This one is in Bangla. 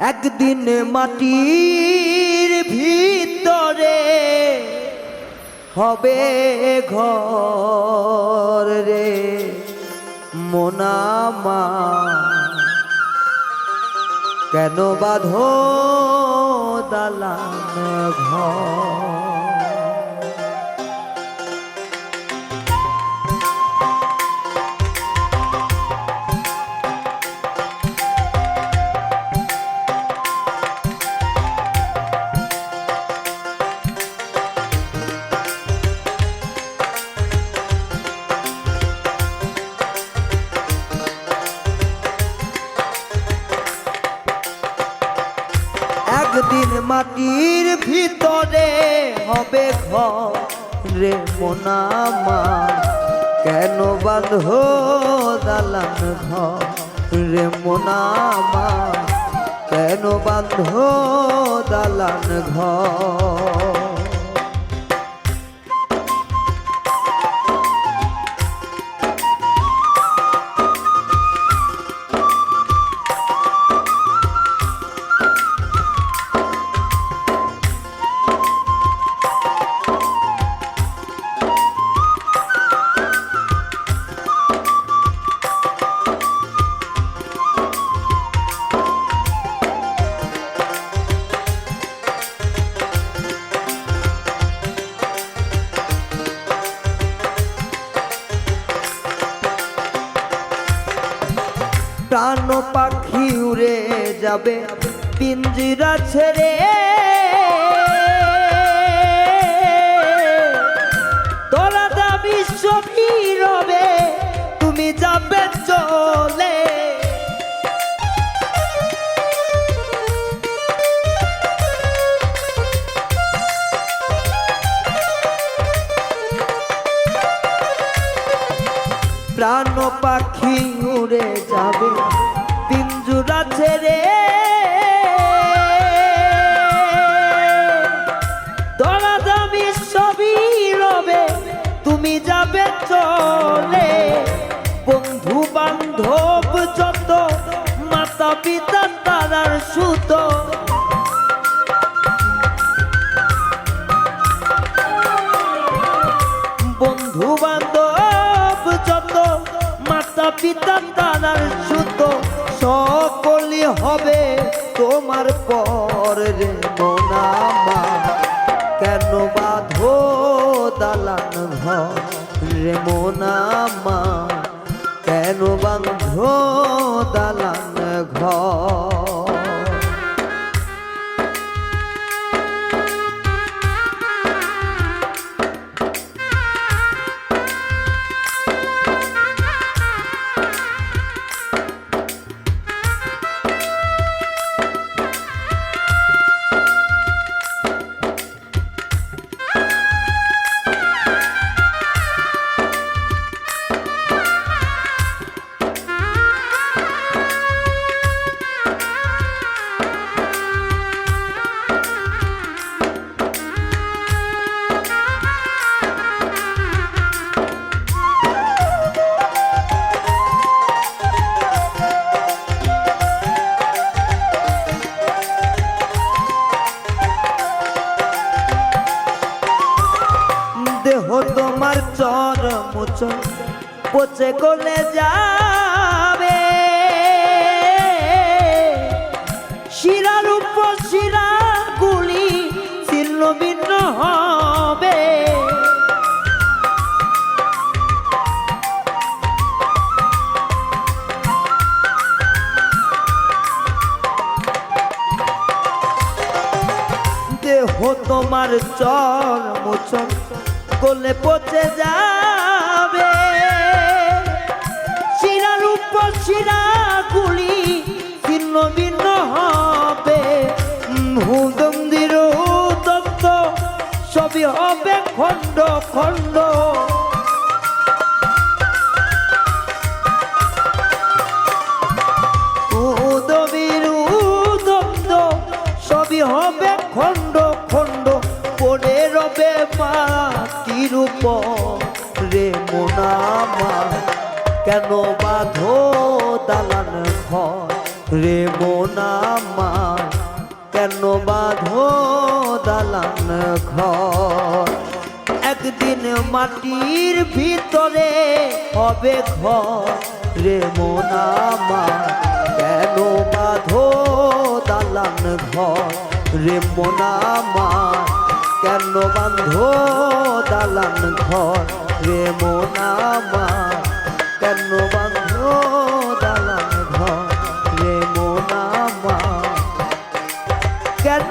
একদিন মাটির ভিতরে হবে ঘর রে মোনামা কেন বাঁধো দালান ঘর? হবে ঘর রে মোনামা কেন বাঁধ দালান ঘর রে মোনামা কেন বাঁধ দালান ঘর? পাখি উড়ে যাবে। পিঞ্জিরা ছেড়ে প্রাণ পাখি উড়ে যাবে পিঞ্জুরা ছেড়ে। তোরা দামি সবই রবে, তুমি যাবে চলে। মাতা পিতা তারার সুত হবে তোমার পর রে মোনামা কেন বাঁধো দালান ঘর রে মোনামা কেন বাঁধো দালান ঘর? দেহ তোমার চর মুচন। পচে গলে যাবে। শিরার উপর শিরা গুলি ছিন্ন ভিন্ন হবে। দেহ তোমার চর মোচন। গলে পচে যাবে। শিরার উপর শিরা গুলি ছিন্ন ভিন্ন হবে। হুদন্দির দত্ত, সবই হবে খণ্ড খণ্ড। হবে খণ্ড খণ্ড। পড়ে রবে মাটির উপর রে মোনামা কেন বাঁধো দালান ঘর রে মোনামা কেন বাঁধো দালান ঘর? একদিন মাটির ভিতরে হবে ঘর রে মোনামা কেন বাঁধো দালান ঘর রে মোনামা কেন বান্ধ দালান ঘর? রে মোনামা কেন বান্ধ দালান ঘর? রে মোনামা কেন